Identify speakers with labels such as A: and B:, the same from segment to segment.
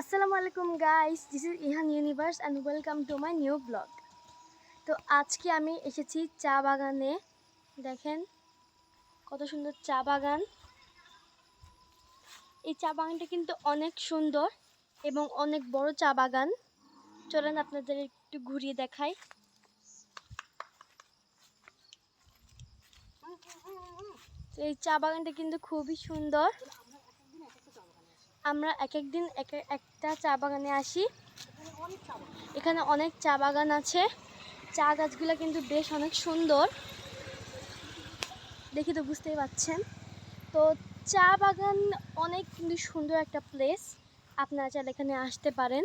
A: আসসালামু আলাইকুম guys this is Ihan universe and welcome to my new blog তো আজকে আমি এসেছি চা বাগানে। দেখেন কত সুন্দর চা বাগান। এই চা বাগানটা কিন্তু অনেক সুন্দর এবং অনেক বড় চা বাগান। চলেন আপনাদের একটু ঘুরিয়ে দেখাই। এই চা বাগানটা কিন্তু খুবই সুন্দর। আমরা এক এক দিন এক এক- একটা চা বাগানে আসি। এখানে অনেক চা বাগান আছে। চা গাছগুলো কিন্তু বেশ অনেক সুন্দর। দেখি তো বুঝতেই পাচ্ছেন। তো চা বাগান অনেক কিন্তু সুন্দর একটা প্লেস আপনারা চাইলে এখানে আসতে পারেন।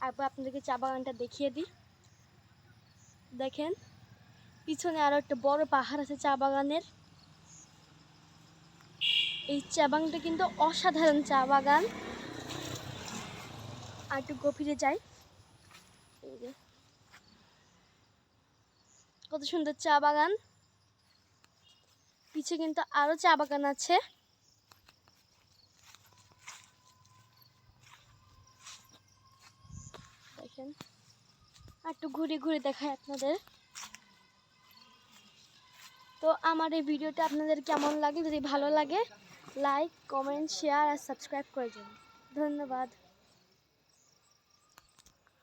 A: তারপর আপনাদেরকে চা বাগানটা দেখিয়ে দিই। দেখেন, পিছনে আরও একটা বড় পাহাড় আছে চা বাগানের। এই চা বাগানটা কিন্তু অসাধারণ চা বাগান। আর একটু গভীরে যাই। কত সুন্দর চা বাগান। পিছে কিন্তু আরও চা বাগান আছে। দেখেন। আর একটু ঘুরে ঘুরে দেখায় আপনাদের। তো আমার এই ভিডিওটা আপনাদের কেমন লাগে? যদি ভালো লাগে লাইক কমেন্ট শেয়ার আর সাবস্ক্রাইব করে দিন। ধন্যবাদ।